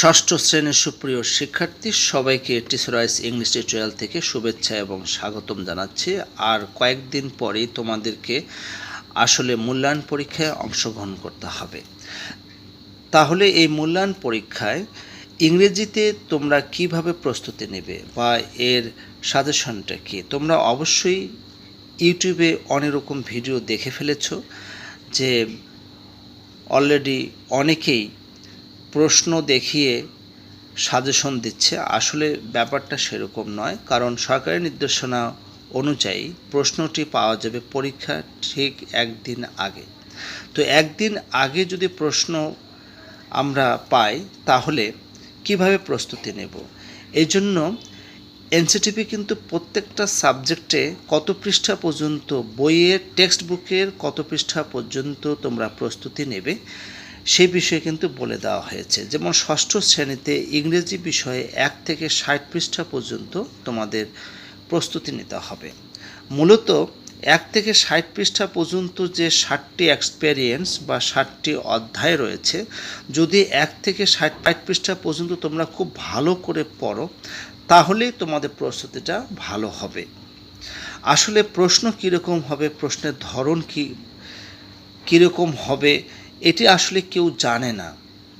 ষষ্ঠ শ্রেণির সুপ্রিয় শিক্ষার্থী, সবাইকে টিচারাইজ ইংলিশ টিউটোরিয়াল থেকে শুভেচ্ছা এবং স্বাগতম জানাচ্ছি। আর কয়েকদিন পরেই তোমাদেরকে আসলে মূল্যায়ন পরীক্ষায় অংশগ্রহণ করতে হবে। তাহলে এই মূল্যায়ন পরীক্ষায় ইংরেজিতে তোমরা কীভাবে প্রস্তুতি নেবে বা এর সাজেশনটা কী? তোমরা অবশ্যই ইউটিউবে অনেক রকম ভিডিও দেখে ফেলেছো যে অলরেডি অনেকেই প্রশ্ন দেখিয়ে সাজেশন দিচ্ছে। আসলে ব্যাপারটা সেরকম নয়, কারণ সরকারি নির্দেশনা অনুযায়ী প্রশ্নটি পাওয়া যাবে পরীক্ষা ঠিক একদিন আগে। তো একদিন আগে যদি প্রশ্ন আমরা পাই, তাহলে কীভাবে প্রস্তুতি নেব? এই জন্য এনসিটিভি কিন্তু প্রত্যেকটা সাবজেক্টে কত পৃষ্ঠা পর্যন্ত বইয়ের টেক্সট বুকের কত পৃষ্ঠা পর্যন্ত তোমরা প্রস্তুতি নেবে সেই বিষয়ে কিন্তু বলে দেওয়া হয়েছে। যেমন ষষ্ঠ শ্রেণীতে ইংরেজি বিষয়ে এক থেকে ষাট পৃষ্ঠা পর্যন্ত তোমাদের প্রস্তুতি নিতে হবে। মূলত এক থেকে ষাট পৃষ্ঠা পর্যন্ত যে ষাটটি এক্সপেরিয়েন্স বা ষাটটি অধ্যায় রয়েছে, যদি এক থেকে ষাট ষাট পৃষ্ঠা পর্যন্ত তোমরা খুব ভালো করে পড়ো, তাহলেই তোমাদের প্রস্তুতিটা ভালো হবে। আসলে প্রশ্ন কীরকম হবে, প্রশ্নের ধরন কী, কীরকম হবে এটি আসলে কেউ জানে না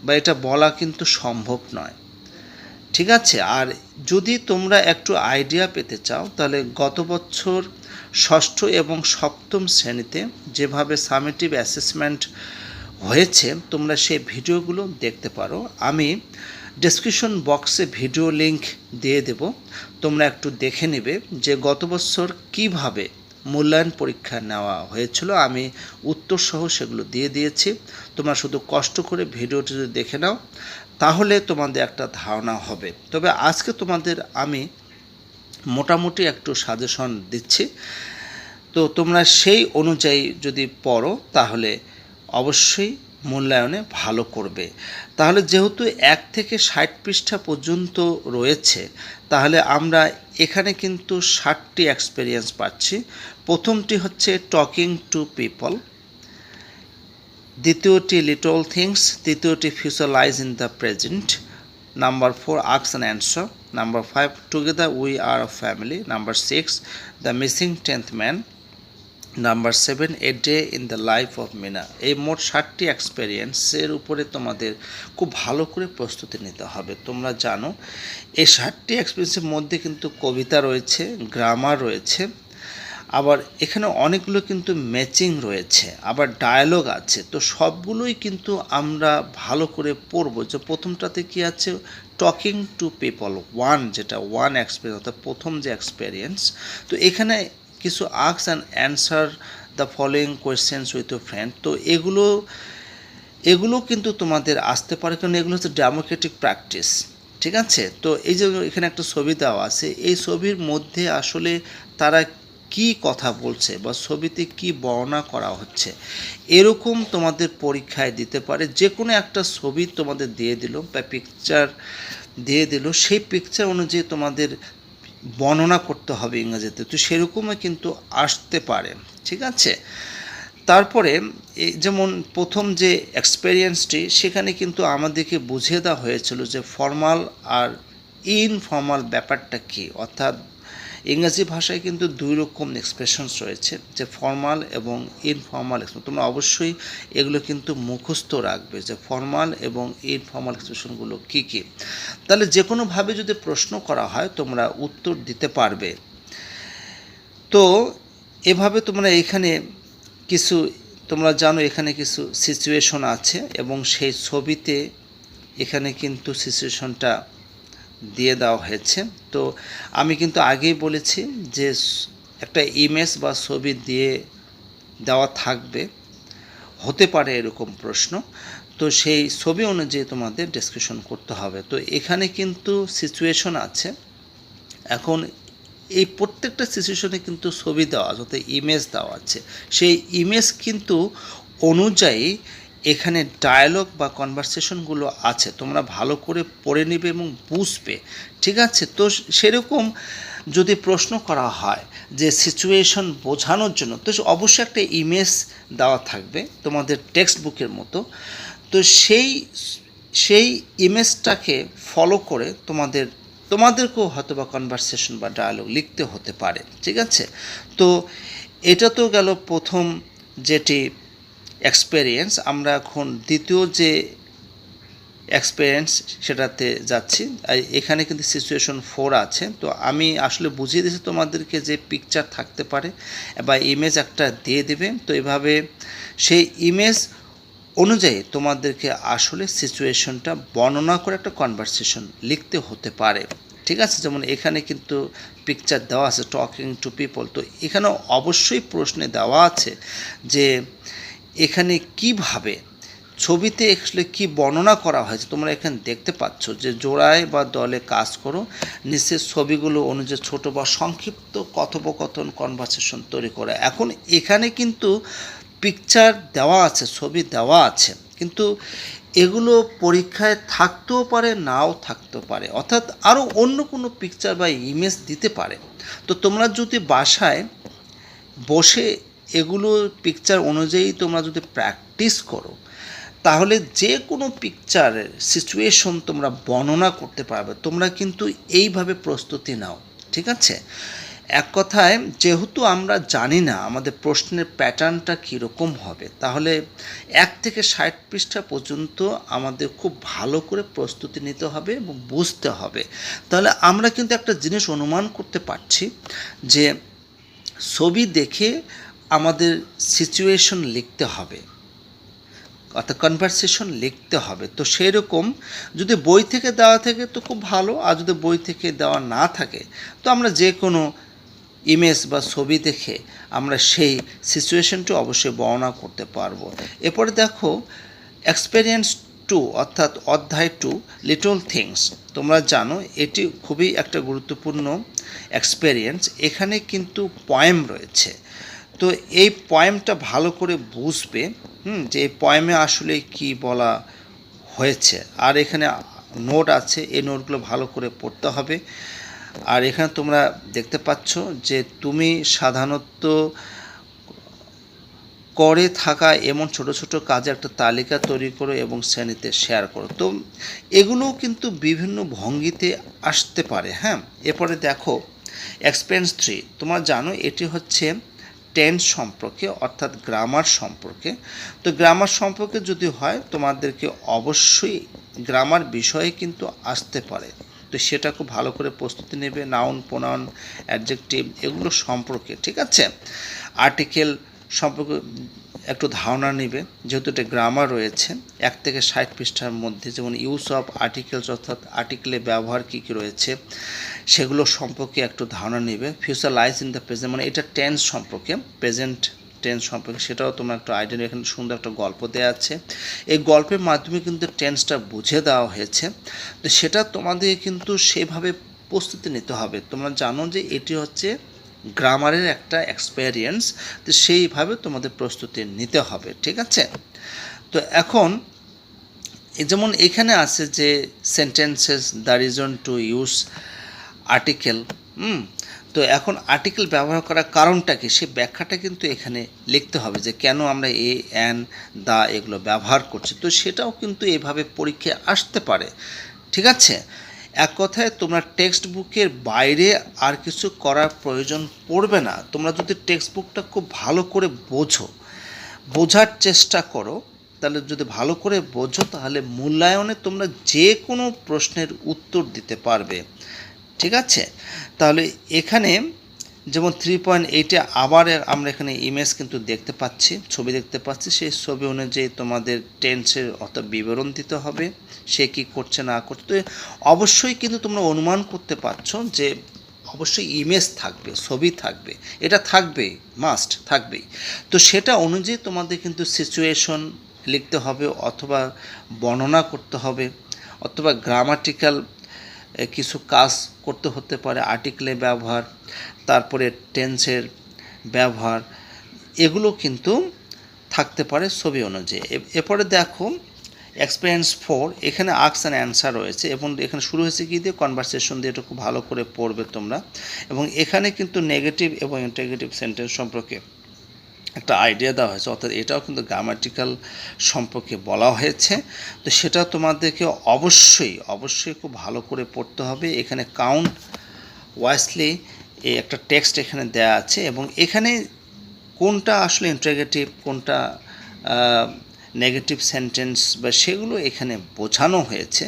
বা এটা বলা কিন্তু সম্ভব নয়। ঠিক আছে, আর যদি তোমরা একটু আইডিয়া পেতে চাও, তাহলে গত বছর ষষ্ঠ এবং সপ্তম শ্রেণীতে যেভাবে সামেটিভ অ্যাসেসমেন্ট হয়েছে, তোমরা সেই ভিডিওগুলো দেখতে পারো। আমি ডেসক্রিপশন বক্সে ভিডিও লিংক দিয়ে দেব। তোমরা একটু দেখে নেবে যে গত বছর কীভাবে মূল্যায়ন পরীক্ষা নেওয়া হয়েছিল। আমি উত্তরসহ সেগুলো দিয়ে দিয়েছি। তোমরা শুধু কষ্ট করে ভিডিওটি যদি দেখে নাও, তাহলে তোমাদের একটা ধারণা হবে। তবে আজকে তোমাদের আমি মোটামুটি একটু সাজেশন দিচ্ছি। তো তোমরা সেই অনুযায়ী যদি পড়ো, তাহলে অবশ্যই মূল্যায়নে ভালো করবে। তাহলে যেহেতু এক থেকে ষাট পৃষ্ঠা পর্যন্ত রয়েছে, তাহলে আমরা এখানে কিন্তু ষাটটি এক্সপেরিয়েন্স পাচ্ছি। প্রথমটি হচ্ছে টকিং টু পিপল দ্বিতীয়টি লিটল থিংস তৃতীয়টি futurise in the present number four আক্স and answer number five together we are a family number six the missing tenth man number seven a day in the life of Mina এই মোট ষাটটি এক্সপেরিয়েন্সের উপরে তোমাদের খুব ভালো করে প্রস্তুতি নিতে হবে। তোমরা জানো, এই ষাটটি এক্সপিরিয়েন্সের মধ্যে কিন্তু কবিতা রয়েছে গ্রামার রয়েছে, আবার এখানে অনেকগুলো কিন্তু ম্যাচিং রয়েছে, আবার ডায়ালগ আছে। তো সবগুলোই কিন্তু আমরা ভালো করে পড়ব। যে প্রথমটাতে কি আছে? টকিং টু পিপল ওয়ান যেটা ওয়ান এক্সপিরিয়েন্স অর্থাৎ প্রথম যে এক্সপিরিয়েন্স তো এখানে কিছু আক্স and answer the following questions with you friend তো এগুলো এগুলো কিন্তু তোমাদের আসতে পারে, কারণ এগুলো হচ্ছে ডেমোক্রেটিক প্র্যাকটিস ঠিক আছে? তো এই যে এখানে একটা ছবি দেওয়া আছে, এই ছবির মধ্যে আসলে তারা কি কথা বলছে বা ছবিতে কি বর্ণনা করা হচ্ছে, এরকম তোমাদের পরীক্ষায় দিতে পারে। যে কোনো একটা ছবি তোমাদের দিয়ে দিল বা পিকচার দিয়ে দিল, সেই পিকচার অনুযায়ী তোমাদের বর্ণনা করতে হবে ইংরেজিতে, তো সেরকমই কিন্তু আসতে পারে, ঠিক আছে? তারপরে যেমন প্রথম যে এক্সপেরিয়েন্সটি সেখানে কিন্তু আমাদেরকে বুঝিয়ে দেওয়া হয়েছিল যে ফর্মাল আর ইনফর্মাল ব্যাপারটা কী, অর্থাৎ ইংরেজি ভাষায় কিন্তু দুই রকম এক্সপ্রেশনস রয়েছে, যে ফর্মাল এবং ইনফর্মাল এক্সপ্রেশন তোমরা অবশ্যই এগুলো কিন্তু মুখস্থ রাখবে, যে ফর্মাল এবং ইনফর্মাল এক্সপ্রেশনগুলো কী কী। তাহলে যে কোনোভাবে যদি প্রশ্ন করা হয়, তোমরা উত্তর দিতে পারবে। তো এভাবে তোমরা এখানে কিছু, তোমরা জানো এখানে কিছু সিচুয়েশন আছে এবং সেই ছবিতে এখানে কিন্তু সিচুয়েশনটা দিয়ে দেওয়া হয়েছে। তো আমি কিন্তু আগেই বলেছি যে একটা ইমেজ বা ছবি দিয়ে দেওয়া থাকবে। হতে পারে এরকম প্রশ্ন। তো সেই ছবি অনুযায়ী তোমাদের ডিসকাশন করতে হবে। তো এখানে কিন্তু সিচুয়েশন আছে। এখন এই প্রত্যেকটা সিচুয়েশনে কিন্তু ছবি দেওয়া আছে অর্থাৎ ইমেজ দেওয়া আছে, সেই ইমেজ কিন্তু অনুযায়ী এখানে ডায়ালগ বা কনভারসেশনগুলো আছে, তোমরা ভালো করে পড়ে নেবে এবং বুঝবে, ঠিক আছে? তো সেরকম যদি প্রশ্ন করা হয় যে সিচুয়েশন বোঝানোর জন্য, তো অবশ্যই একটা ইমেজ দেওয়া থাকবে তোমাদের টেক্সট বুকের মতো। তো সেই সেই ইমেজটাকে ফলো করে তোমাদের, তোমাদেরকেও হয়তো বা কনভারসেশন বা ডায়ালগ লিখতে হতে পারে, ঠিক আছে? তো এটা তো গেল প্রথম যেটি এক্সপেরিয়েন্স আমরা এখন দ্বিতীয় যে এক্সপেরিয়েন্স সেটাতে যাচ্ছি। এখানে কিন্তু সিচুয়েশন ফোর আছে। তো আমি আসলে বুঝিয়ে দিয়েছি তোমাদেরকে যে পিকচার থাকতে পারে বা ইমেজ একটা দিয়ে দেবে। তো এভাবে সেই ইমেজ অনুযায়ী তোমাদেরকে আসলে সিচুয়েশনটা বর্ণনা করে একটা কনভারসেশন লিখতে হতে পারে। ঠিক আছে? যেমন এখানে কিন্তু পিকচার দেওয়া আছে টকিং টু পিপল তো এখানে অবশ্যই প্রশ্নে দেওয়া আছে যে এখানে কীভাবে, ছবিতে আসলে কি বর্ণনা করা হয়েছে, তোমরা এখানে দেখতে পাচ্ছ যে জোড়ায় বা দলে কাজ করো, নিচের ছবিগুলো অনুযায়ী ছোট বা সংক্ষিপ্ত কথোপকথন কনভারসেশন তৈরি করে। এখন এখানে কিন্তু পিকচার দেওয়া আছে, ছবি দেওয়া আছে, কিন্তু এগুলো পরীক্ষায় থাকতেও পারে, নাও থাকতেও পারে, অর্থাৎ আরও অন্য কোনো পিকচার বা ইমেজ দিতে পারে। তো তোমরা যদি বাসায় বসে এগুলো পিকচার অনুযায়ী তোমরা যদি প্র্যাকটিস করো, তাহলে যে কোনো পিকচারের সিচুয়েশন তোমরা বর্ণনা করতে পারবে। তোমরা কিন্তু এইভাবে প্রস্তুতি নাও, ঠিক আছে? এক কথায়, যেহেতু আমরা জানি না আমাদের প্রশ্নের প্যাটার্নটা কীরকম হবে, তাহলে এক থেকে ষাট পৃষ্ঠা পর্যন্ত আমাদের খুব ভালো করে প্রস্তুতি নিতে হবে এবং বুঝতে হবে। তাহলে আমরা কিন্তু একটা জিনিস অনুমান করতে পারছি যে ছবি দেখে আমাদের সিচুয়েশন লিখতে হবে। অর্থাৎ কনভারসেশন লিখতে হবে। তো সেই রকম যদি বই থেকে দেওয়া থাকে তো খুব ভালো, আর যদি বই থেকে দেওয়া না থাকে তো আমরা যে কোনো ইমেজ বা ছবি দেখে আমরা সেই সিচুয়েশনটি অবশ্যই বর্ণনা করতে পারব। এরপরে দেখো এক্সপেরিয়েন্স টু অর্থাৎ অধ্যায় টু লিটল থিংস তোমরা জানো, এটি খুবই একটা গুরুত্বপূর্ণ এক্সপেরিয়েন্স এখানে কিন্তু পয়েম রয়েছে। তো এই পয়েমটা ভালো করে বুঝবে, হুম, যে এই পয়েমে আসলে কি বলা হয়েছে। আর এখানে নোট আছে, এই নোটগুলো ভালো করে পড়তে হবে। আর এখানে তোমরা দেখতে পাচ্ছ যে তুমি সাধারণত করে থাকা এমন ছোট ছোট কাজে একটা তালিকা তৈরি করো এবং শ্রেণীতে শেয়ার করো। তো এগুলোও কিন্তু বিভিন্ন ভঙ্গিতে আসতে পারে হ্যাঁ? এরপরে দেখো এক্সপেরিয়েন্স থ্রি তোমরা জানো এটি হচ্ছে টেন্স সম্পর্কে, অর্থাৎ গ্রামার সম্পর্কে। তো গ্রামার সম্পর্কে যদি হয়, তোমাদেরকে অবশ্যই গ্রামার বিষয়ে কিন্তু আসতে পারে। তো সেটা খুব ভালো করে প্রস্তুতি নেবে নাউন প্রোনাউন অ্যাডজেক্টিভ এগুলো সম্পর্কে, ঠিক আছে? আর্টিকেল সম্পর্কে একটু ধারণা নেবে, যেহেতু এটা গ্রামার রয়েছে। এক থেকে ষাট পৃষ্ঠার মধ্যে, যেমন ইউজ অফ আর্টিকেলস অর্থাৎ আর্টিকেলে ব্যবহার কী কী রয়েছে? সেগুলো সম্পর্কে একটু ধারণা নেবে। Future lies in the present মানে এটা টেন্স সম্পর্কে প্রেজেন্ট টেন্স সম্পর্কে, সেটাও তোমার একটা আইডিয়া এখানে সুন্দর একটা গল্প দেওয়া আছে। এই গল্পের মাধ্যমে কিন্তু টেন্সটা বুঝে দেওয়া হয়েছে। তো সেটা তোমাদের কিন্তু সেভাবে প্রস্তুতি নিতে হবে। তোমরা জানো যে এটি হচ্ছে গ্রামারের একটা এক্সপেরিয়েন্স তো সেইভাবে তোমাদের প্রস্তুতি নিতে হবে, ঠিক আছে? তো এখন যেমন এখানে আছে যে sentences the reason to use article হুম? তো এখন আর্টিকেল ব্যবহার করার কারণটা কি? সে ব্যাখ্যাটা কিন্তু এখানে লিখতে হবে যে কেন আমরা এ অ্যান দা এগুলো ব্যবহার করছি। তো সেটাও কিন্তু এভাবে পরীক্ষায় আসতে পারে। ঠিক আছে? এক কথায় তোমরা টেক্সট বুকের বাইরে আর কিছু করার প্রয়োজন পড়বে না। তোমরা যদি টেক্সট বুকটা খুব ভালো করে বোঝো, বোঝার চেষ্টা করো, তাহলে যদি ভালো করে বোঝো, তাহলে মূল্যায়নে তোমরা যে কোনো প্রশ্নের উত্তর দিতে পারবে। ঠিক আছে? তাহলে এখানে যেমন থ্রি পয়েন্ট এইটে আবার আমরা এখানে ইমেজ কিন্তু দেখতে পাচ্ছি, ছবি দেখতে পাচ্ছি, সেই ছবি অনুযায়ী তোমাদের টেন্সের অত বিবরণ দিতে হবে, সে কি করছে না করছে। তো অবশ্যই কিন্তু তোমরা অনুমান করতে পারছ যে অবশ্যই ইমেজ থাকবে, ছবি থাকবে, এটা থাকবেই মাস্ট থাকবেই। তো সেটা অনুযায়ী তোমাদের কিন্তু সিচুয়েশন লিখতে হবে অথবা বর্ণনা করতে হবে, অথবা গ্রামাটিক্যাল কিছু কাজ করতে হতে পারে আর্টিকেলের ব্যবহার, তারপরে টেন্সের ব্যবহার, এগুলো কিন্তু থাকতে পারে ছবি অনুযায়ী। এরপরে দেখো এক্সপিরিয়েন্স ফোর এখানে আক্স অ্যান্ড অ্যান্সার রয়েছে এবং এখানে শুরু হয়েছে কি দিয়ে? কনভারসেশন দিয়ে, এটা খুব ভালো করে পড়বে তোমরা। এবং এখানে কিন্তু নেগেটিভ এবং ইন্টেগ্রেটিভ সেন্টেন্স সম্পর্কে একটা আইডিয়া দেওয়া হয়েছে, অর্থাৎ এটাও কিন্তু গ্রামাটিক্যাল সম্পর্কে বলা হয়েছে। তো সেটা তোমাদেরকে অবশ্যই অবশ্যই খুব ভালো করে পড়তে হবে। এখানে কাউন্ট ওয়াইসলি এই একটা টেক্সট এখানে দেয়া আছে এবং এখানে কোনটা আসলে ইন্টারগেটিভ কোনটা নেগেটিভ সেন্টেন্স বা সেগুলো এখানে বোঝানো হয়েছে।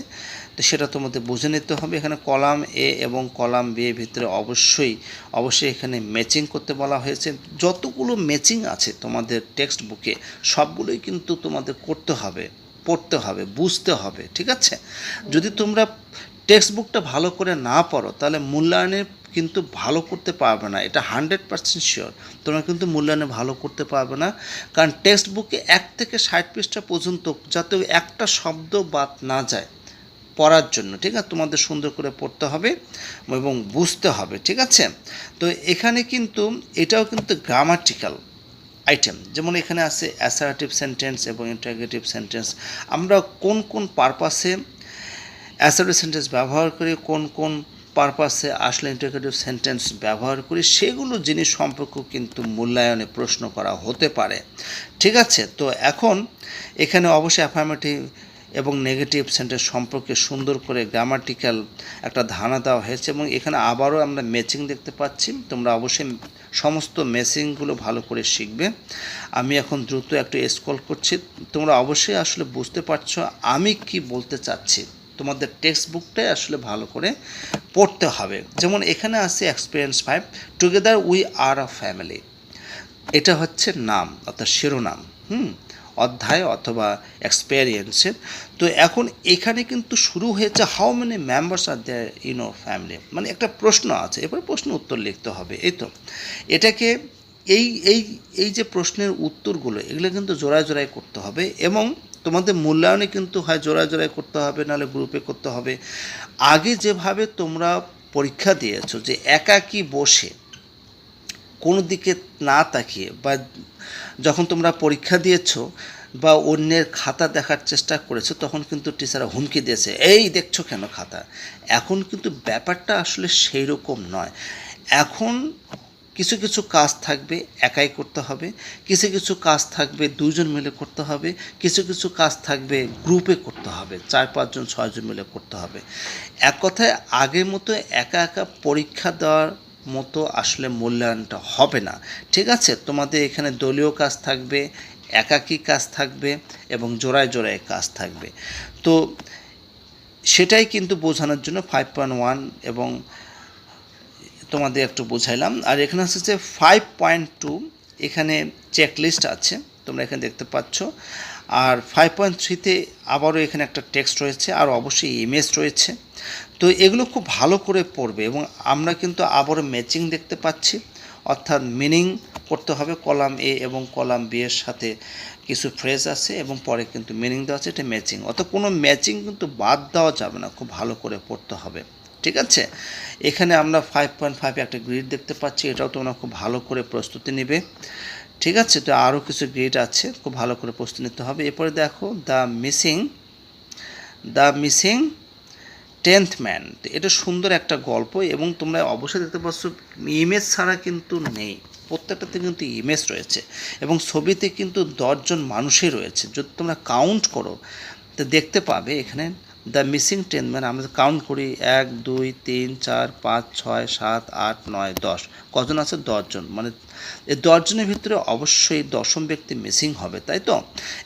তো সেটা তোমাদের বুঝে নিতে হবে। এখানে কলাম এ এবং কলাম বি এর ভিতরে অবশ্যই অবশ্যই এখানে ম্যাচিং করতে বলা হয়েছে। যতগুলো ম্যাচিং আছে তোমাদের টেক্সট বুকে সবগুলোই কিন্তু তোমাদের করতে হবে, পড়তে হবে, বুঝতে হবে, ঠিক আছে? যদি তোমরা টেক্সট বুকটা ভালো করে না পড়ো, তাহলে মূল্যায়নে কিন্তু ভালো করতে পারবে না। এটা হান্ড্রেড পার্সেন্ট শিওর তোমরা কিন্তু মূল্যায়নে ভালো করতে পারবে না। কারণ টেক্সট বুকে এক থেকে ষাট পৃষ্ঠা পর্যন্ত যাতে একটা শব্দ বাদ না যায় পড়ার জন্য, ঠিক আছে? তোমাদের সুন্দর করে পড়তে হবে এবং বুঝতে হবে, ঠিক আছে? তো এখানে কিন্তু, এটাও কিন্তু গ্রামাটিক্যাল আইটেম যেমন এখানে আছে অ্যাসারেটিভ সেন্টেন্স এবং ইন্টারগেটিভ সেন্টেন্স আমরা কোন কোন পারপাসে অ্যাসারেটিভ সেন্টেন্স ব্যবহার করি, কোন কোন পারপাসে আসলে ইন্টারগেটিভ সেন্টেন্স ব্যবহার করি, সেগুলো জিনিস সম্পর্কেও কিন্তু মূল্যায়নে প্রশ্ন করা হতে পারে, ঠিক আছে? তো এখন এখানে অবশ্যই অ্যাফার্মেটিভ এবং নেগেটিভ সেন্টেন্স সম্পর্কে সুন্দর করে গ্রামাটিক্যাল একটা ধারণা দেওয়া হয়েছে এবং এখানে আবারও আমরা ম্যাচিং দেখতে পাচ্ছি। তোমরা অবশ্যই সমস্ত ম্যাচিংগুলো ভালো করে শিখবে। আমি এখন দ্রুত একটু স্কল করছি। তোমরা অবশ্যই আসলে বুঝতে পারছ আমি কি বলতে চাচ্ছি। তোমাদের টেক্সট বুকটাই আসলে ভালো করে পড়তে হবে। যেমন এখানে আছে experience five together we are a family এটা হচ্ছে নাম, অর্থাৎ শিরোনাম। হুম? অধ্যায় অথবা এক্সপেরিয়েন্সের তো এখন এখানে কিন্তু শুরু হয়েছে how many members are there your family মানে একটা প্রশ্ন আছে এবার প্রশ্ন উত্তর লিখতে হবে, এই তো। এটাকে এই এই এই যে প্রশ্নের উত্তরগুলো, এগুলো কিন্তু জোড়ায় জোড়ায় করতে হবে এবং তোমাদের মূল্যায়নে কিন্তু হয় জোড়ায় জোড়ায় করতে হবে, নাহলে গ্রুপে করতে হবে। আগে যেভাবে তোমরা পরীক্ষা দিয়েছ যে একাকি বসে কোনো দিকে না তাকিয়ে বা যখন তোমরা পরীক্ষা দিয়েছ বা অন্যের খাতা দেখার চেষ্টা করেছ, তখন কিন্তু টিচাররা হুমকি দিয়েছে, এই দেখছ কেন খাতা? এখন কিন্তু ব্যাপারটা আসলে সেই রকম নয়। এখন কিছু কিছু কাজ থাকবে, একাই করতে হবে। কিছু কিছু কাজ থাকবে দুজন মিলে করতে হবে। কিছু কিছু কাজ থাকবে গ্রুপে করতে হবে। চার, পাঁচজন, ছয়জন মিলে করতে হবে। এক কথায় আগের মতো একা একা পরীক্ষা দেওয়ার মতো আসলে মূল্যায়নটা হবে না। ঠিক আছে? তোমাদের এখানে দলীয় কাজ থাকবে, একাকী কাজ থাকবে এবং জোড়ায় জোড়ায় কাজ থাকবে। তো সেটাই কিন্তু বোঝানোর জন্য ফাইভ পয়েন্ট ওয়ান এবং তোমাদের একটু বোঝাইলাম। আর এখানে হচ্ছে যে ফাইভ পয়েন্ট টু এখানে চেকলিস্ট আছে, তোমরা এখানে দেখতে পাচ্ছ। আর ফাইভ পয়েন্ট থ্রিতে আবারও এখানে একটা টেক্সট রয়েছে আর অবশ্যই ইমেজ রয়েছে। তো এগুলো খুব ভালো করে পড়বে এবং আমরা কিন্তু আবারও ম্যাচিং দেখতে পাচ্ছি। অর্থাৎ মিনিং করতে হবে কলাম এ এবং কলাম বি এর সাথে কিছু ফ্রেজ আছে এবং পরে কিন্তু মিনিং দেওয়া আছে, এটা ম্যাচিং অর্থাৎ কোনো ম্যাচিং কিন্তু বাদ দেওয়া যাবে না, খুব ভালো করে পড়তে হবে। ঠিক আছে? এখানে আমরা ফাইভ পয়েন্ট ফাইভ একটা গ্রিড দেখতে পাচ্ছি, এটাও তোমরা খুব ভালো করে প্রস্তুতি নেবে। ঠিক আছে? তো আরও কিছু গ্রিড আছে, খুব ভালো করে প্রস্তুতি নিতে হবে। এরপরে দেখো the missing the missing tenth man এটা সুন্দর একটা গল্প এবং তোমরা অবশ্যই দেখতে পাচ্ছ ইমেজ ছাড়া কিন্তু নেই। প্রত্যেকটাতে কিন্তু ইমেজ রয়েছে এবং ছবিতে কিন্তু দশজন মানুষই রয়েছে। যদি তোমরা কাউন্ট করো, তো দেখতে পাবে এখানে দ্য মিসিং টেন মানে আমরা কাউন্ট করি, এক, দুই, তিন, চার, পাঁচ, ছয়, সাত, আট, নয়, দশ। কজন আছে? দশজন মানে এই দশজনের ভিতরে অবশ্যই দশম ব্যক্তি মিসিং হবে, তাই তো?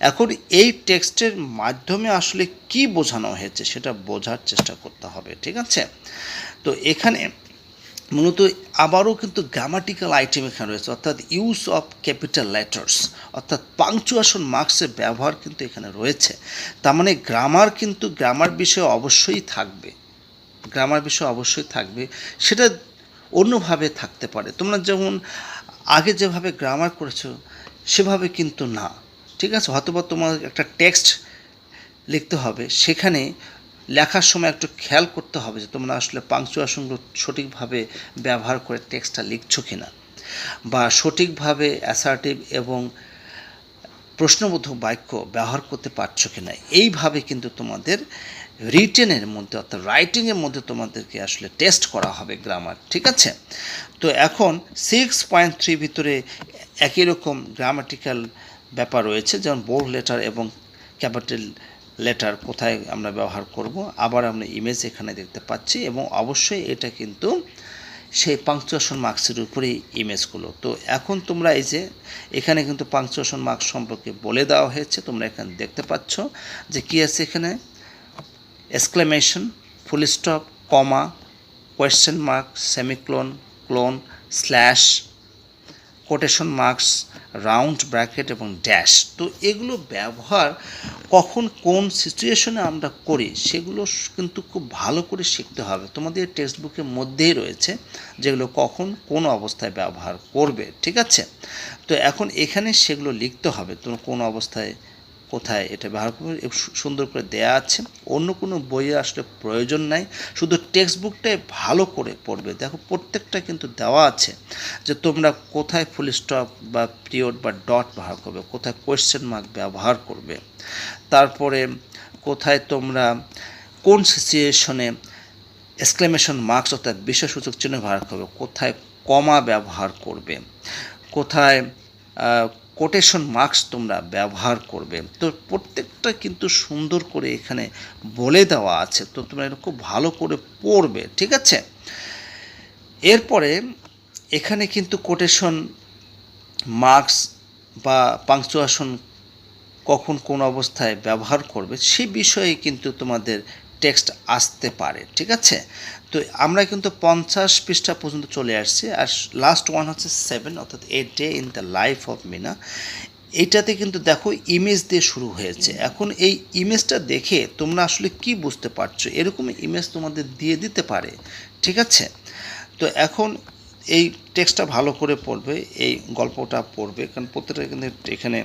এখন এই টেক্সটের মাধ্যমে আসলে কি বোঝানো হয়েছে সেটা বোঝার চেষ্টা করতে হবে, ঠিক আছে? তো এখানে মূলত আবারও কিন্তু গ্রামাটিক্যাল আইটেম এখানে রয়েছে, অর্থাৎ ইউজ অফ ক্যাপিটাল লেটার্স অর্থাৎ পাংচুয়েশন মার্কসের ব্যবহার কিন্তু এখানে রয়েছে। তার মানে গ্রামার কিন্তু গ্রামার বিষয়ে অবশ্যই থাকবে গ্রামার বিষয় অবশ্যই থাকবে, সেটা অন্যভাবে থাকতে পারে। তোমরা যেমন আগে যেভাবে গ্রামার করেছ, সেভাবে কিন্তু না, ঠিক আছে? হয়তোবা তোমার একটা টেক্সট লিখতে হবে, সেখানে লেখার সময় একটু খেয়াল করতে হবে যে তোমরা আসলে পাংচুয়েশনগুলো সঠিকভাবে ব্যবহার করে টেক্সটটা লিখছ কি না বা সঠিকভাবে অ্যাসার্টিভ এবং প্রশ্নবোধক বাক্য ব্যবহার করতে পারছ কি না এইভাবে কিন্তু তোমাদের রিটেনের মধ্যে অর্থাৎ রাইটিংয়ের মধ্যে তোমাদেরকে আসলে টেস্ট করা হবে গ্রামার ঠিক আছে? তো এখন সিক্স পয়েন্ট থ্রি ভিতরে একই রকম গ্রামাটিক্যাল ব্যাপার রয়েছে, যেমন বোল্ড লেটার এবং ক্যাপিটাল লেটার কোথায় আমরা ব্যবহার করব, আবার আমরা ইমেজ এখানে দেখতে পাচ্ছি এবং অবশ্যই এটা কিন্তু সেই পাংচুয়েশন মার্কসের উপরেই ইমেজগুলো তো এখন তোমরা এই যে এখানে কিন্তু পাংচুয়েশন মার্কস সম্পর্কে বলে দেওয়া হয়েছে, তোমরা এখানে দেখতে পাচ্ছ যে কী আছে এখানে? Exclamation full stop comma question mark semicolon colon slash quotation marks round bracket এবং ড্যাশ তো এগুলো ব্যবহার কখন কোন সিচুয়েশনে আমরা করি, সেগুলো কিন্তু খুব ভালো করে শিখতে হবে। তোমাদের টেক্সট বুকের মধ্যেই রয়েছে, যেগুলো কখন কোন অবস্থায় ব্যবহার করবে, ঠিক আছে? তো এখন এখানে সেগুলো লিখতে হবে, তো কোন অবস্থায় কোথায়? এটা ব্যবহার করবে সুন্দর করে দেয়া আছে। অন্য কোনো বইয়ে আসলে প্রয়োজন নাই। শুধু টেক্সট বুকটাই ভালো করে পড়বে। দেখো, প্রত্যেকটা কিন্তু দেওয়া আছে যে তোমরা কোথায় ফুল স্টপ বা পিরিয়ড বা ডট ব্যবহার করবে, কোথায় কোয়েশ্চেন মার্ক ব্যবহার করবে। তারপরে কোথায় তোমরা কোন সিচুয়েশনে এক্সক্লেমেশন মার্কস অর্থাৎ বিশ্বসূচক চিহ্ন ব্যবহার করবে, কোথায় কমা ব্যবহার করবে, কোথায় কোটেশন মার্কস তোমরা ব্যবহার করবে। তো প্রত্যেকটা কিন্তু সুন্দর করে এখানে বলে দেওয়া আছে। তো তোমরা এটা খুব ভালো করে পড়বে, ঠিক আছে? এরপরে এখানে কিন্তু কোটেশন মার্কস বা পাংচুয়েশন কখন কোন অবস্থায় ব্যবহার করবে, সে বিষয়ে কিন্তু তোমাদের টেক্সট আসতে পারে, ঠিক আছে? তো আমরা কিন্তু পঞ্চাশ পৃষ্ঠা পর্যন্ত চলে আসছি, আর লাস্ট ওয়ান হচ্ছে সেভেন অর্থাৎ a day in the life of Mina এইটাতে কিন্তু দেখো ইমেজ দিয়ে শুরু হয়েছে। এখন এই ইমেজটা দেখে তোমরা আসলে কি বুঝতে পারছ? এরকম ইমেজ তোমাদের দিয়ে দিতে পারে, ঠিক আছে? তো এখন এই টেক্সটটা ভালো করে পড়বে, এই গল্পটা পড়বে, কারণ প্রত্যেকটা কিন্তু এখানে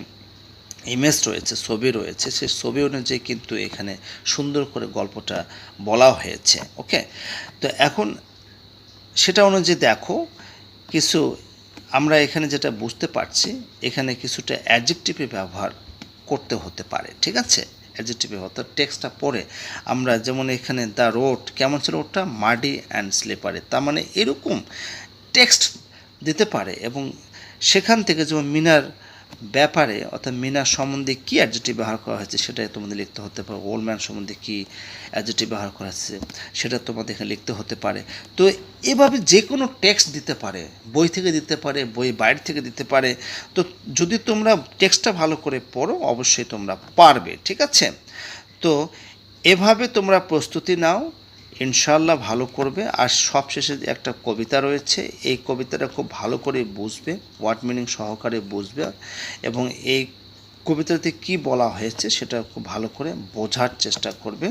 ইমেজ রয়েছে, ছবি রয়েছে, সেই ছবি অনুযায়ী কিন্তু এখানে সুন্দর করে গল্পটা বলা হয়েছে ওকে তো এখন সেটা অনুযায়ী দেখো, কিছু আমরা এখানে যেটা বুঝতে পারছি, এখানে কিছুটা অ্যাডজেক্টিভে ব্যবহার করতে হতে পারে, ঠিক আছে? অ্যাডজেক্টিভে অর্থাৎ টেক্সটটা পড়ে, আমরা যেমন এখানে দ্য রোড কেমন ছিল রোডটা মাডি অ্যান্ড স্লিপারে তার মানে এরকম টেক্সট দিতে পারে এবং সেখান থেকে যেমন মিনার ব্যাপারে অর্থাৎ মিনার সম্বন্ধে কী অ্যাডজেক্টিভ ব্যবহার করা হয়েছে সেটাই তোমাদের লিখতে হতে পারে ওল্ড ম্যান সম্বন্ধে কী অ্যাডজেক্টিভ ব্যবহার করা হয়েছে সেটা তোমাদের এখানে লিখতে হতে পারে। তো এভাবে যে কোনো টেক্সট দিতে পারে, বই থেকে দিতে পারে বই বাইরে থেকে দিতে পারে, তো যদি তোমরা টেক্সটটা ভালো করে পড়ো অবশ্যই তোমরা পারবে, ঠিক আছে? তো এভাবে তোমরা প্রস্তুতি নাও ইনশাল্লাহ ভালো করবে। আর সবশেষে একটা কবিতা রয়েছে। এই কবিতাটা খুব ভালো করে বুঝবে, ওয়ার্ড মিনিং সহকারে বুঝবে। এবং এই কবিতাতে কি বলা হয়েছে সেটা খুব ভালো করে বোঝার চেষ্টা করবে।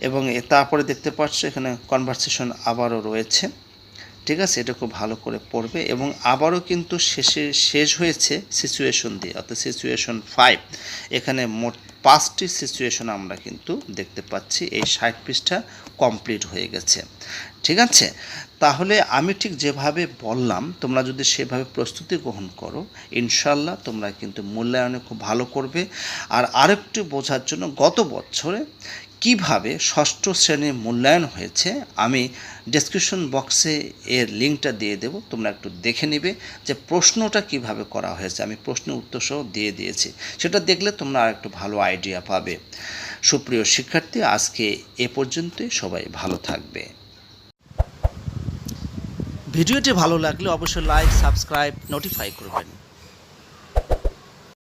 এবং তারপরে দেখতে পাচ্ছ এখানে কনভারসেশন আবারও রয়েছে। ঠিক আছে? এটা খুব ভালো করে পড়বে। এবং আবারও কিন্তু শেষে শেষ হয়েছে সিচুয়েশন দিয়ে। অর্থাৎ সিচুয়েশন ফাইভ এখানে মোট পাঁচটি সিচুয়েশন আমরা কিন্তু দেখতে পাচ্ছি। এই ষাট পৃষ্ঠা কমপ্লিট হয়ে গেছে। ঠিক আছে? তাহলে আমি ঠিক যেভাবে বললাম, তোমরা যদি সেভাবে প্রস্তুতি গ্রহণ করো ইনশাল্লাহ তোমরা কিন্তু মূল্যায়নে খুব ভালো করবে। আর আরেকটু বোঝার জন্য গত বছরে কীভাবে ষষ্ঠ শ্রেণির মূল্যায়ন হয়েছে, আমি ডেসক্রিপশন বক্সে এর লিঙ্কটা দিয়ে দেব, তোমরা একটু দেখে নিবে যে প্রশ্নটা কীভাবে করা হয়েছে। আমি প্রশ্নের উত্তর সহ দিয়ে দিয়েছি। সেটা দেখলে তোমরা আর একটু ভালো আইডিয়া পাবে। সুপ্রিয় শিক্ষার্থী, আজকে এ পর্যন্তই। সবাই ভালো থাকবে। ভিডিওটি ভালো লাগলে অবশ্যই লাইক সাবস্ক্রাইব নোটিফাই করবেন।